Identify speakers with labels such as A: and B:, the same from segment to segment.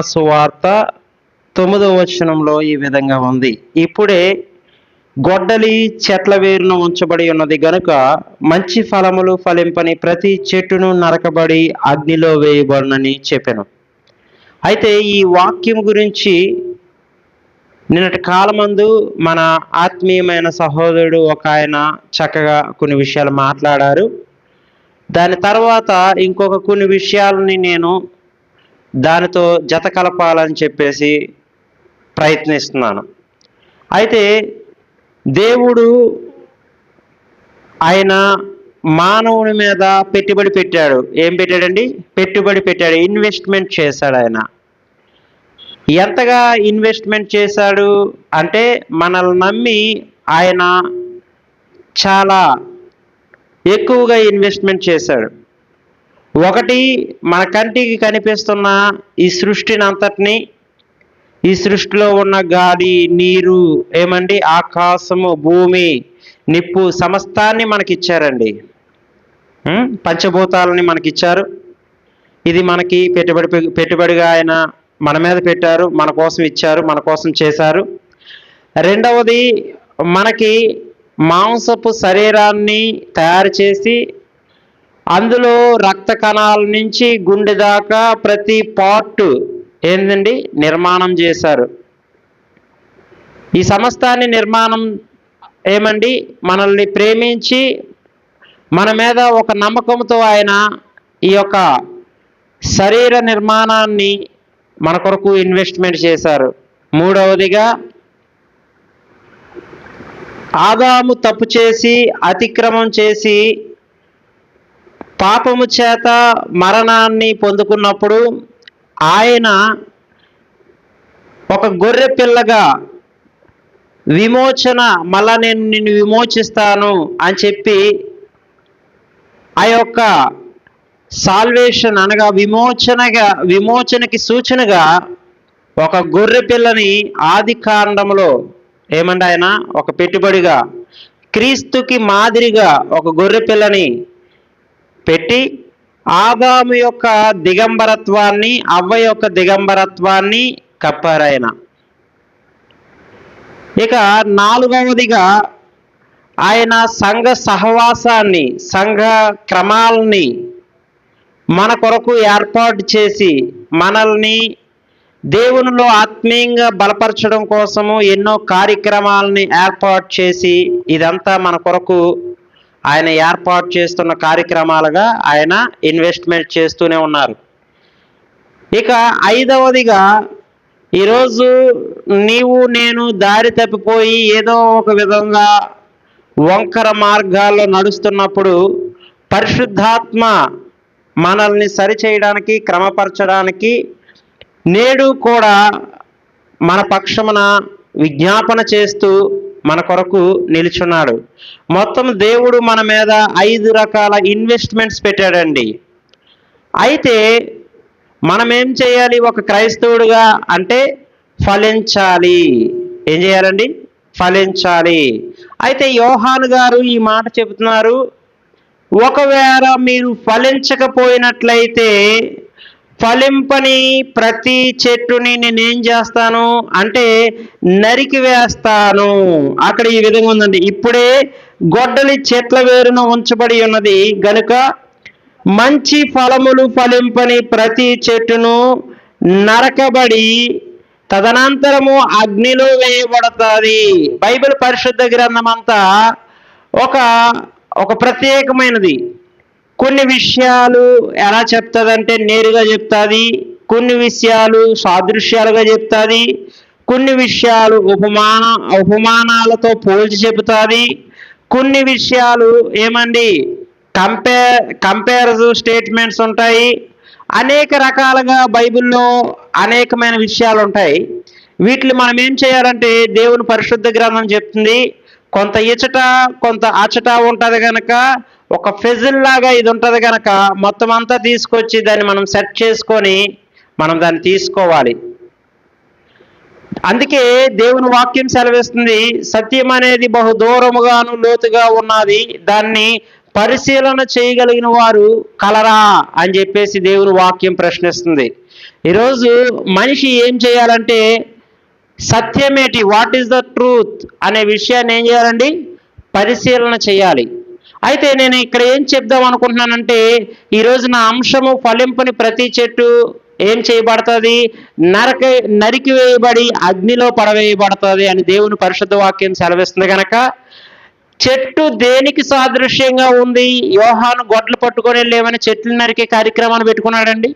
A: సువార్త తొమ్మిదవ వచనంలో ఈ విధంగా ఉంది. ఇప్పుడే గొడ్డలి చెట్ల వేరును ఉంచబడి ఉన్నది గనుక మంచి ఫలములు ఫలింపని ప్రతి చెట్టును నరకబడి అగ్నిలో వేయబడునని చెప్పాను. అయితే ఈ వాక్యం గురించి నిన్నటి కాలమందు మన ఆత్మీయమైన సహోదరుడు ఒక ఆయన చక్కగా కొన్ని విషయాలు మాట్లాడారు. దాని తర్వాత ఇంకొక కొన్ని విషయాలని నేను దానితో జత కలపాలని చెప్పేసి ప్రయత్నిస్తున్నాను. అయితే దేవుడు ఆయన మానవుని మీద పెట్టుబడి పెట్టాడు. ఏం పెట్టాడండి? పెట్టుబడి పెట్టాడు. ఇన్వెస్ట్మెంట్ చేశాడు ఆయన. ఎంతగా ఇన్వెస్ట్మెంట్ చేశాడు అంటే మనల్ని నమ్మి ఆయన చాలా ఎక్కువగా ఇన్వెస్ట్మెంట్ చేశాడు. ఒకటి మన కంటికి కనిపిస్తున్న ఈ సృష్టిని అంతటినీ ఈ సృష్టిలో ఉన్న గాలి నీరు ఏమండి? ఆకాశము భూమి నిప్పు సమస్తాన్ని మనకిచ్చారండి. పంచభూతాలని మనకిచ్చారు. ఇది మనకి పెట్టుబడి పెట్టుబడిగా ఆయన మన మీద పెట్టారు మన కోసం ఇచ్చారు మన కోసం చేశారు. రెండవది మనకి మాంసపు శరీరాన్ని తయారు చేసి అందులో రక్త కణాల నుంచి గుండె దాకా ప్రతి పార్ట్ ఏంటండి నిర్మాణం చేశారు. ఈ సమస్తాన్ని నిర్మాణం ఏమండి? మనల్ని ప్రేమించి మన మీద ఒక నమ్మకంతో ఆయన ఈ యొక్క శరీర నిర్మాణాన్ని మన కొరకు ఇన్వెస్ట్మెంట్ చేశారు. మూడవదిగా ఆదాము తప్పు చేసి అతిక్రమం చేసి పాపము చేత మరణాన్ని పొందుకున్నప్పుడు ఆయన ఒక గొర్రె పిల్లగా విమోచన మళ్ళా నేను నిన్ను విమోచిస్తాను అని చెప్పి ఆ యొక్క సాల్వేషన్ అనగా విమోచనగా విమోచనకి సూచనగా ఒక గొర్రె పిల్లని ఆది కాండంలో ఏమండి ఆయన? ఒక పెట్టుబడిగా క్రీస్తుకి మాదిరిగా ఒక గొర్రె పిల్లని పెట్టి ఆదాము యొక్క దిగంబరత్వాన్ని అవ్వ యొక్క దిగంబరత్వాన్ని కప్పారాయన. ఇక నాలుగవదిగా ఆయన సంఘ సహవాసాన్ని సంఘ క్రమాలని మన కొరకు ఏర్పాటు చేసి మనల్ని దేవునిలో ఆత్మీయంగా బలపరచడం కోసము ఎన్నో కార్యక్రమాలని ఏర్పాటు చేసి ఇదంతా మన కొరకు ఆయన ఏర్పాటు చేస్తున్న కార్యక్రమాలుగా ఆయన ఇన్వెస్ట్మెంట్ చేస్తూనే ఉన్నారు. ఇక ఐదవదిగా ఈరోజు నీవు నేను దారి తప్పిపోయి ఏదో ఒక విధంగా వంకర మార్గాల్లో నడుస్తున్నప్పుడు పరిశుద్ధాత్మ మనల్ని సరిచేయడానికి క్రమపరచడానికి నేడు కూడా మన పక్షమున విజ్ఞాపన చేస్తూ మన కొరకు నిలుచున్నాడు. మొత్తం దేవుడు మన మీద ఐదు రకాల ఇన్వెస్ట్మెంట్స్ పెట్టాడండి. అయితే మనం ఏం చేయాలి? ఒక క్రైస్తవుడుగా అంటే ఫలించాలి. ఏం చేయాలండి? ఫలించాలి. అయితే యోహాను గారు ఈ మాట చెబుతున్నారు. ఒకవేళ మీరు ఫలించకపోయినట్లయితే ఫలింపని ప్రతి చెట్టుని నేనేం చేస్తాను అంటే నరికి వేస్తాను. అక్కడ ఈ విధంగా ఉందండి. ఇప్పుడే గొడ్డలి చెట్ల వేరున ఉంచబడి ఉన్నది. గనుక మంచి ఫలములు ఫలింపని ప్రతి చెట్టును నరకబడి తదనంతరము అగ్నిలో వేయబడుతుంది. బైబిల్ పరిశుద్ధ గ్రంథం అంతా ఒక ఒక ప్రత్యేకమైనది. కొన్ని విషయాలు ఎలా చెప్తుందంటే నేరుగా చెప్తుంది కొన్ని విషయాలు సాదృశ్యాలుగా చెప్తుంది కొన్ని విషయాలు ఉపమాన ఉపమానాలతో పోల్చి చెబుతుంది కొన్ని విషయాలు ఏమండి కంపేర్ కంపేర్స్ స్టేట్మెంట్స్ ఉంటాయి అనేక రకాలుగా బైబిల్లో అనేకమైన విషయాలు ఉంటాయి వీటిని మనం ఏం చేయాలంటే దేవుని పరిశుద్ధ గ్రంథం చెప్తుంది కొంత ఇచట కొంత అచట ఉంటుంది కనుక ఒక ఫెజిల్ లాగా ఇది ఉంటుంది కనుక మొత్తం అంతా తీసుకొచ్చి దాన్ని మనం సెట్ చేసుకొని మనం దాన్ని తీసుకోవాలి. అందుకే దేవుని వాక్యం సెలవిస్తుంది సత్యం అనేది బహు దూరముగాను లోతుగా ఉన్నది దాన్ని పరిశీలన చేయగలిగిన వారు కలరా అని చెప్పేసి దేవుని వాక్యం ప్రశ్నిస్తుంది. ఈరోజు మనిషి ఏం చేయాలంటే సత్యమేటి? What is the truth? అనే విషయాన్ని ఏం చేయాలండి? పరిశీలన చేయాలి. అయితే నేను ఇక్కడ ఏం చెప్దాం అనుకుంటున్నానంటే ఈరోజు నా అంశము ఫలింపుని ప్రతి చెట్టు ఏం చేయబడుతుంది? నరక నరికి వేయబడి అగ్నిలో పడవేయబడుతుంది అని దేవుని పరిశుద్ధ వాక్యం సెలవిస్తుంది కనుక చెట్టు దేనికి సాదృశ్యంగా ఉంది? యోహాను గొడ్లు పట్టుకొని వెళ్ళేమని చెట్లు నరికే కార్యక్రమాన్ని పెట్టుకున్నాడండి?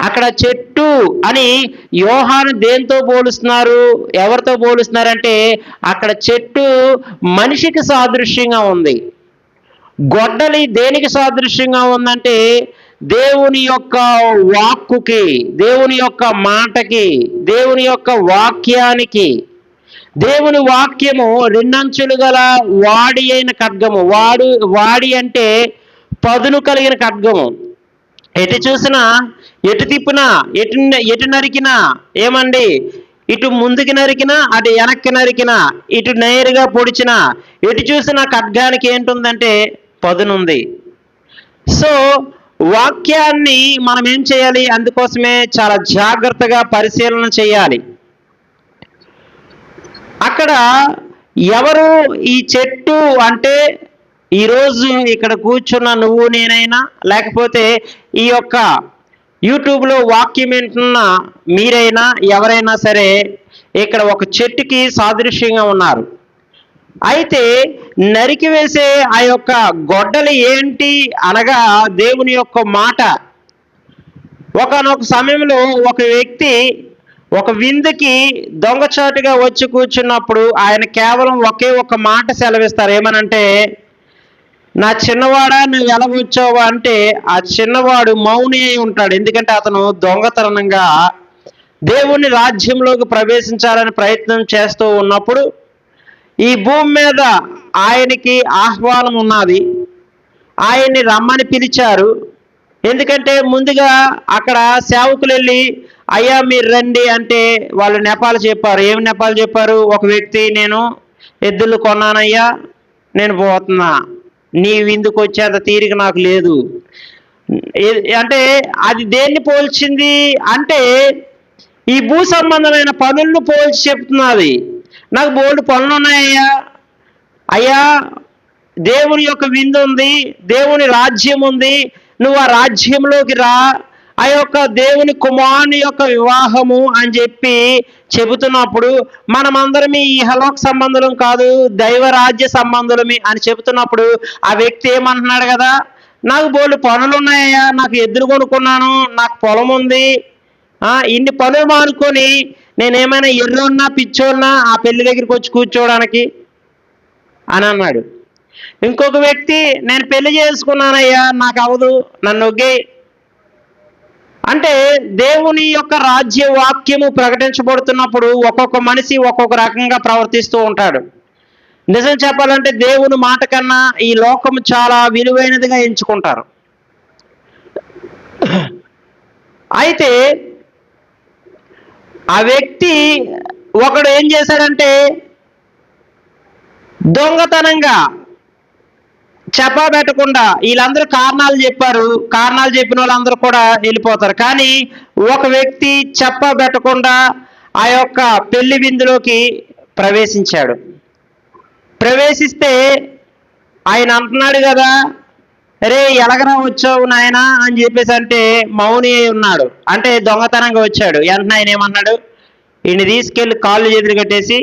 A: అక్కడ చెట్టు అని యోహాను దేంతో పోలుస్తున్నారు? ఎవరితో పోలుస్తున్నారంటే అక్కడ చెట్టు మనిషికి సాదృశ్యంగా ఉంది. గొడ్డలి దేనికి సాదృశ్యంగా ఉందంటే దేవుని యొక్క వాక్కుకి దేవుని యొక్క మాటకి దేవుని యొక్క వాక్యానికి. దేవుని వాక్యము రెండంచులు గల వాడి అయిన ఖడ్గము. వాడు వాడి అంటే పదును కలిగిన ఖడ్గము. ఎటు చూసినా ఎటు తిప్పినా ఎటు ఎటు నరికినా ఏమండి? ఇటు ముందుకి నరికినా అటు వెనక్కి నరికినా ఇటు నేరుగా పొడిచినా ఎటు చూసినా ఖడ్గానికి ఏంటుందంటే పదునుంది. సో వాక్యాన్ని మనం ఏం చేయాలి? అందుకోసమే చాలా జాగ్రత్తగా పరిశీలన చేయాలి. అక్కడ ఎవరు ఈ చెట్టు అంటే ఈరోజు ఇక్కడ కూర్చున్న నువ్వు నేనైనా లేకపోతే ఈ యొక్క యూట్యూబ్లో వాక్యం వింటున్న మీరైనా ఎవరైనా సరే ఇక్కడ ఒక చెట్టుకి సాదృశ్యంగా ఉన్నారు. అయితే నరికివేసే ఆ యొక్క గొడ్డలు ఏంటి అనగా దేవుని యొక్క మాట. ఒకనొక సమయంలో ఒక వ్యక్తి ఒక విందుకి దొంగచాటుగా వచ్చి కూర్చున్నప్పుడు ఆయన కేవలం ఒకే ఒక మాట సెలవిస్తారు. ఏమనంటే నా చిన్నవాడా నువ్వు ఎలా వచ్చావు అంటే ఆ చిన్నవాడు మౌని అయి ఉంటాడు. ఎందుకంటే అతను దొంగతనంగా దేవుని రాజ్యంలోకి ప్రవేశించాలని ప్రయత్నం చేస్తూ ఉన్నప్పుడు ఈ భూమి మీద ఆయనకి ఆహ్వానం ఉన్నది. ఆయన్ని రమ్మని పిలిచారు. ఎందుకంటే ముందుగా అక్కడ సేవకులు వెళ్ళి అయ్యా మీరు రండి అంటే వాళ్ళు నెపాలు చెప్పారు. ఏమి నెపాలు చెప్పారు? ఒక వ్యక్తి నేను ఎద్దులు కొన్నానయ్యా నేను పోతున్నా. నీ విందుకు వచ్చేంత తీరిక నాకు లేదు. అంటే అది దేన్ని పోల్చింది? అంటే ఈ భూ సంబంధమైన పనులను పోల్చి చెప్తున్నది. నాకు బోల్డ్ పనులు ఉన్నాయ్యా అయ్యా దేవుని యొక్క విందు ఉంది దేవుని రాజ్యం ఉంది. నువ్వు ఆ రాజ్యంలోకి రా. ఆ యొక్క దేవుని కుమారుని యొక్క వివాహము అని చెప్పి చెబుతున్నప్పుడు మనమందరమే ఈ హలోక్ సంబంధులం కాదు దైవ రాజ్య అని చెబుతున్నప్పుడు ఆ వ్యక్తి ఏమంటున్నాడు కదా నాకు బోళ్ళు పనులు ఉన్నాయా నాకు ఎద్దులు కొనుక్కున్నాను నాకు పొలం ఉంది. ఇన్ని పనులు మానుకొని నేనేమైనా ఎర్రున్నా పిచ్చోన్నా ఆ పెళ్ళి దగ్గరికి వచ్చి కూర్చోవడానికి? అని అన్నాడు. ఇంకొక వ్యక్తి నేను పెళ్ళి చేసుకున్నానయ్యా నాకు అవదు నన్ను ఒగ్గే అంటే దేవుని యొక్క రాజ్య వాక్యము ప్రకటించబడుతున్నప్పుడు ఒక్కొక్క మనిషి ఒక్కొక్క రకంగా ప్రవర్తిస్తూ ఉంటాడు. నిజం చెప్పాలంటే దేవుని మాట కన్నా ఈ లోకము చాలా విలువైనదిగా ఎంచుకుంటారు. అయితే ఆ వ్యక్తి ఒకడు ఏం చేశాడంటే దొంగతనంగా చెప్పబెట్టకుండా వీళ్ళందరూ కారణాలు చెప్పారు. కారణాలు చెప్పిన వాళ్ళందరూ కూడా వెళ్ళిపోతారు. కానీ ఒక వ్యక్తి చెప్పబెట్టకుండా ఆ యొక్క పెళ్ళి విందులోకి ప్రవేశించాడు. ప్రవేశిస్తే ఆయన అంటున్నాడు కదా రే ఎలగరా వచ్చావు నాయన? అని చెప్పేసి అంటే మౌని అయి ఉన్నాడు. అంటే దొంగతనంగా వచ్చాడు. వెంటనే ఆయన ఏమన్నాడు? ఈయన తీసుకెళ్ళి కాళ్ళు చేతులు కట్టేసి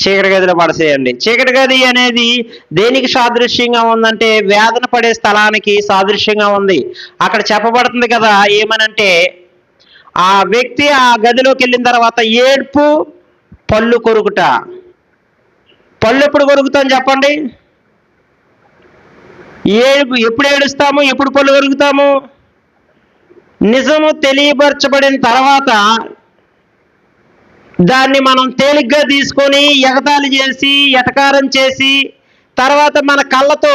A: చీకటి గదిలో పడసేయండి. చీకటి గది అనేది దేనికి సాదృశ్యంగా ఉందంటే వేదన పడే స్థలానికి సాదృశ్యంగా ఉంది. అక్కడ చెప్పబడుతుంది కదా ఏమనంటే ఆ వ్యక్తి ఆ గదిలోకి వెళ్ళిన తర్వాత ఏడ్పు పళ్ళు కొరుకుట. పళ్ళు ఎప్పుడు కొరుకుతాం చెప్పండి? ఏడుపు ఎప్పుడు ఏడుస్తాము? ఎప్పుడు పళ్ళు కొరుకుతాము? నిజము తెలియపరచబడిన తర్వాత దాన్ని మనం తేలిగ్గా తీసుకొని ఎగతాళి చేసి ఎటకారం చేసి తర్వాత మన కళ్ళతో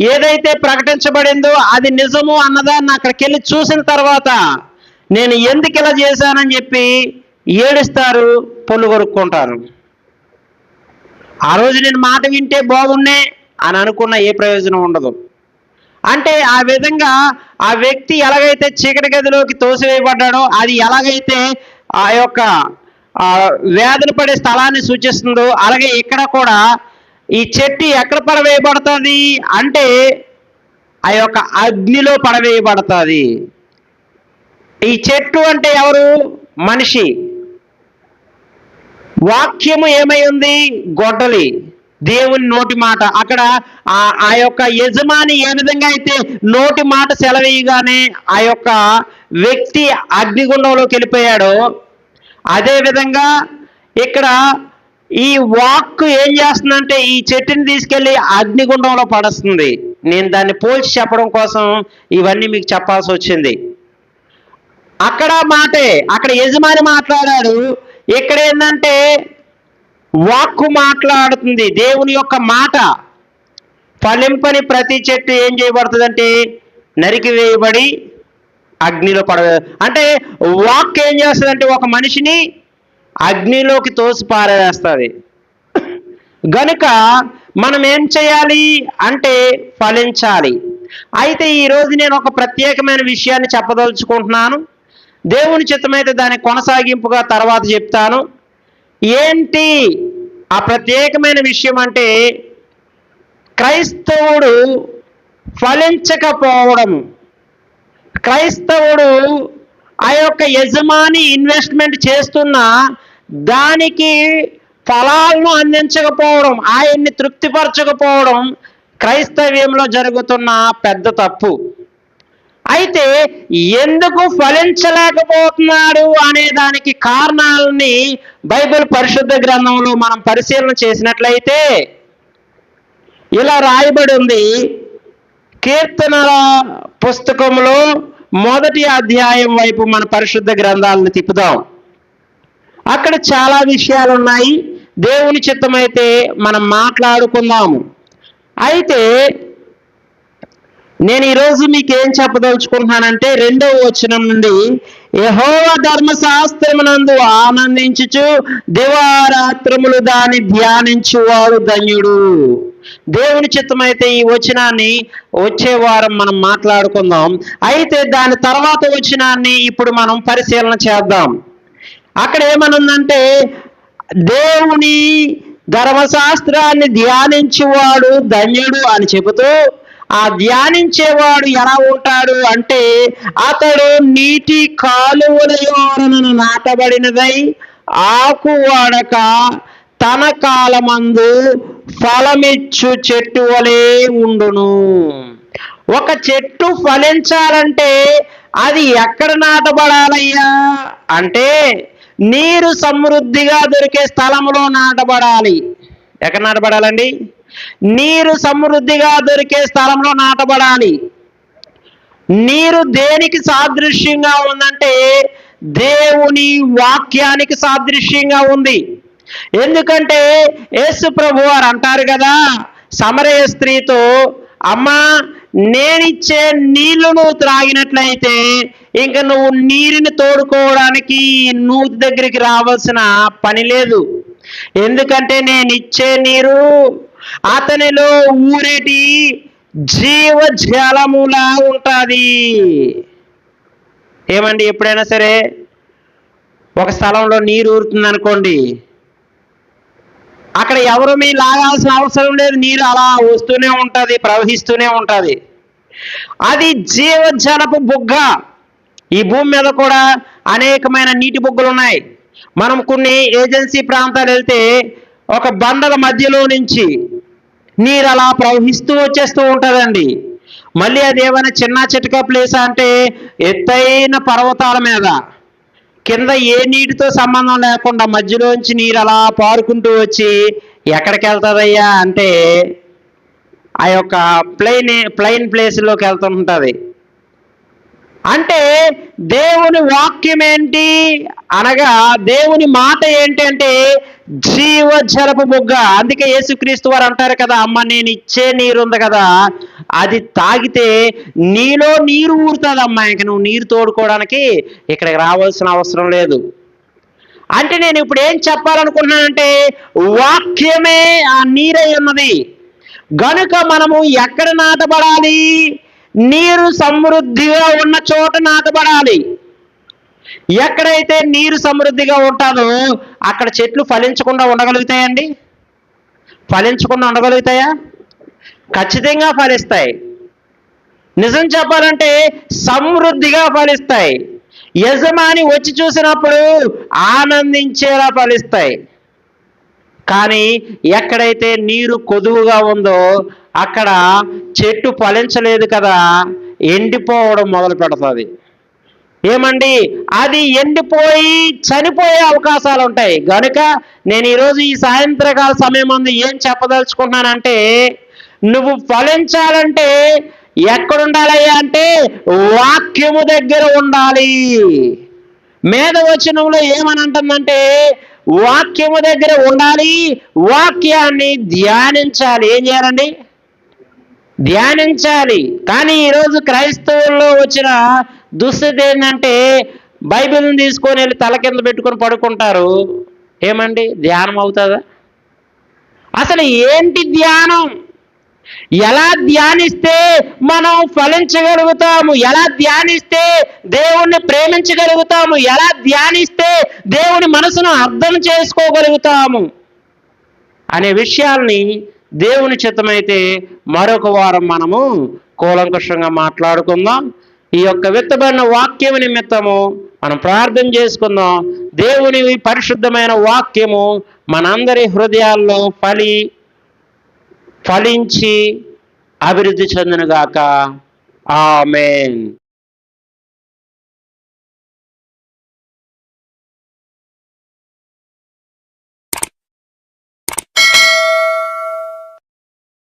A: ఏదైతే ప్రకటించబడిందో అది నిజము అన్నదాన్ని అక్కడికి వెళ్ళి చూసిన తర్వాత నేను ఎందుకు ఇలా చేశానని చెప్పి ఏడుస్తారు పొల్లు కొరుక్కుంటారు. ఆ రోజు నేను మాట వింటే బాగున్నే అని అనుకున్న ఏ ప్రయోజనం ఉండదు. అంటే ఆ విధంగా ఆ వ్యక్తి ఎలాగైతే చీకటి గదిలోకి తోసివేయబడ్డాడో అది ఎలాగైతే ఆ యొక్క వేదన పడే స్థలాన్ని సూచిస్తుందో అలాగే ఇక్కడ కూడా ఈ చెట్టు ఎక్కడ పడవేయబడుతుంది అంటే ఆ యొక్క అగ్నిలో పడవేయబడుతుంది. ఈ చెట్టు అంటే ఎవరు? మనిషి. వాక్యము ఏమై ఉంది? గొడ్డలి. దేవుని నోటి మాట. అక్కడ ఆ ఆ యొక్క యజమాని ఏ విధంగా అయితే నోటి మాట సెలవేయగానే ఆ యొక్క వ్యక్తి అగ్నిగుండంలోకి వెళ్ళిపోయాడో అదే విధంగా ఇక్కడ ఈ వాక్ ఏం చేస్తుందంటే ఈ చెట్టుని తీసుకెళ్ళి అగ్నిగుండంలో పడేస్తుంది. నేను దాన్ని పోల్చి చెప్పడం కోసం ఇవన్నీ మీకు చెప్పాల్సి వచ్చింది. అక్కడ మాటే అక్కడ యజమాని మాట్లాడాడు ఇక్కడ ఏంటంటే వాక్కు మాట్లాడుతుంది దేవుని యొక్క మాట. ఫలింపని ప్రతి చెట్టు ఏం చేయబడుతుందంటే నరికి వేయబడి అగ్నిలో పడవే అంటే వాక్ ఏం చేస్తుందంటే ఒక మనిషిని అగ్నిలోకి తోసి పారవేస్తుంది గనుక మనం ఏం చేయాలి అంటే ఫలించాలి. అయితే ఈరోజు నేను ఒక ప్రత్యేకమైన విషయాన్ని చెప్పదలుచుకుంటున్నాను. దేవుని చిత్తమైతే దాని కొనసాగింపుగా తర్వాత చెప్తాను. ఏంటి ఆ ప్రత్యేకమైన విషయం అంటే క్రైస్తవుడు ఫలించకపోవడం. క్రైస్తవుడు ఆ యొక్క యజమాని ఇన్వెస్ట్మెంట్ చేస్తున్న దానికి ఫలాలను అందించకపోవడం ఆయన్ని తృప్తిపరచకపోవడం క్రైస్తవ్యంలో జరుగుతున్న పెద్ద తప్పు. అయితే ఎందుకు ఫలించలేకపోతున్నాడు అనే దానికి కారణాలని బైబిల్ పరిశుద్ధ గ్రంథంలో మనం పరిశీలన చేసినట్లయితే ఇలా రాయబడి ఉంది కీర్తనల పుస్తకంలో మొదటి అధ్యాయం వైపు మన పరిశుద్ధ గ్రంథాలను తిప్పుదాం. అక్కడ చాలా విషయాలు ఉన్నాయి దేవుని చిత్తమైతే మనం మాట్లాడుకుందాము. అయితే నేను ఈరోజు మీకు ఏం చెప్పదలుచుకుంటున్నానంటే రెండవ వచనం నుండి యహోవ ధర్మశాస్త్రమునందు ఆనందించుచు దివారాత్రములు దాన్ని ధ్యానించువాడు ధన్యుడు. దేవుని చిత్తమైతే ఈ వచనాన్ని వచ్చే వారం మనం మాట్లాడుకుందాం. అయితే దాని తర్వాత వచనాన్ని ఇప్పుడు మనం పరిశీలన చేద్దాం. అక్కడ ఏమనుందంటే దేవుని ధర్మశాస్త్రాన్ని ధ్యానించేవాడు ధన్యుడు అని చెబుతూ ఆ ధ్యానించేవాడు ఎలా ఉంటాడు అంటే అతడు నీటి కాలువల యోరను నాటబడినదై ఆకు వాడక తన కాలమందు ఫలమిచ్చు చెట్టు వలె ఉండును. ఒక చెట్టు ఫలించాలంటే అది ఎక్కడ నాటబడాలయ్యా? అంటే నీరు సమృద్ధిగా దొరికే స్థలంలో నాటబడాలి. ఎక్కడ నాటబడాలండి? నీరు సమృద్ధిగా దొరికే స్థలంలో నాటబడాలి. నీరు దేనికి సాదృశ్యంగా ఉందంటే దేవుని వాక్యానికి సాదృశ్యంగా ఉంది. ఎందుకంటే యేసు ప్రభు వారు అంటారు కదా సమరయ స్త్రీతో అమ్మా నేనిచ్చే నీళ్ళు నువ్వు త్రాగినట్లయితే ఇంక నువ్వు నీరుని తోడుకోవడానికి నూతి దగ్గరికి రావాల్సిన పని లేదు. ఎందుకంటే నేను ఇచ్చే నీరు అతనిలో ఊరేటి జీవ జలములా ఉంటుంది. ఏమండి ఎప్పుడైనా సరే ఒక స్థలంలో నీరు ఊరుతుంది అనుకోండి అక్కడ ఎవరు మీ లాగాల్సిన అవసరం లేదు. నీరు అలా వస్తూనే ఉంటుంది ప్రవహిస్తూనే ఉంటుంది. అది జీవజలపు బుగ్గ. ఈ భూమి మీద కూడా అనేకమైన నీటి బుగ్గలు ఉన్నాయి. మనం కొన్ని ఏజెన్సీ ప్రాంతాలు వెళ్తే ఒక బండల మధ్యలో నుంచి నీరు అలా ప్రవహిస్తూ వచ్చేస్తూ ఉంటుందండి. మళ్ళీ అది ఏమైనా చిన్న చిటక ప్లేస్ అంటే ఎత్తైన పర్వతాల మీద. కింద ఏ నీటితో సంబంధం లేకుండా మధ్యలోంచి నీరు అలా పారుకుంటూ వచ్చి ఎక్కడికి వెళ్తుందయ్యా అంటే ఆ యొక్క ప్లెయిన్ ప్లెయిన్ ప్లేస్లోకి వెళ్తుంటుంది. అంటే దేవుని వాక్యం ఏంటి? అనగా దేవుని మాట ఏంటి అంటే జీవ జలపు బుగ్గ అందుకే యేసుక్రీస్తు వారు అంటారు కదా అమ్మ నేను ఇచ్చే నీరు ఉంది కదా అది తాగితే నీలో నీరు ఊరుతుంది అమ్మా ఇంక నువ్వు నీరు తోడుకోవడానికి ఇక్కడికి రావాల్సిన అవసరం లేదు. అంటే నేను ఇప్పుడు ఏం చెప్పాలనుకుంటున్నానంటే వాక్యమే ఆ నీరై ఉన్నది. గనుక మనము ఎక్కడ నాటబడాలి? నీరు సమృద్ధిగా ఉన్న చోట నాటబడాలి. ఎక్కడైతే నీరు సమృద్ధిగా ఉంటుందో అక్కడ చెట్లు ఫలించకుండా ఉండగలుగుతాయండి? ఫలించకుండా ఉండగలుగుతాయా? ఖచ్చితంగా ఫలిస్తాయి. నిజం చెప్పాలంటే సమృద్ధిగా ఫలిస్తాయి. యజమాని వచ్చి చూసినప్పుడు ఆనందించేలా ఫలిస్తాయి. కానీ ఎక్కడైతే నీరు కొదువుగా ఉందో అక్కడ చెట్టు ఫలించలేదు కదా ఎండిపోవడం మొదలు పెడుతుంది. ఏమండి? అది ఎండిపోయి చనిపోయే అవకాశాలు ఉంటాయి. గనుక నేను ఈరోజు ఈ సాయంత్రకాల సమయం ముందు ఏం చెప్పదలుచుకుంటున్నానంటే నువ్వు ఫలించాలంటే ఎక్కడుండాలయ్యా అంటే వాక్యము దగ్గర ఉండాలి. మేధవచనంలో ఏమని అంటుందంటే వాక్యము దగ్గర ఉండాలి వాక్యాన్ని ధ్యానించాలి. ఏం చేయాలండి? ధ్యానించాలి. కానీ ఈరోజు క్రైస్తవుల్లో వచ్చిన దుస్థితి ఏంటంటే బైబిల్ని తీసుకొని వెళ్ళి తల కింద పెట్టుకొని పడుకుంటారు. ఏమండి? ధ్యానం అవుతుందా? అసలు ఏంటి ధ్యానం? ఎలా ధ్యానిస్తే మనం ఫలించగలుగుతాము? ఎలా ధ్యానిస్తే దేవుణ్ణి ప్రేమించగలుగుతాము? ఎలా ధ్యానిస్తే దేవుని మనసును అర్థం చేసుకోగలుగుతాము? అనే విషయాల్ని దేవుని చిత్తమైతే మరొక వారం మనము కూలంకుషంగా మాట్లాడుకుందాం. ఈ యొక్క విత్తబడిన వాక్యం నిమిత్తము మనం ప్రార్థన చేసుకుందాం. దేవుని పరిశుద్ధమైన వాక్యము మనందరి హృదయాల్లో ఫలి ఫలించి అభివృద్ధి చెందునుగాక. ఆమెన్.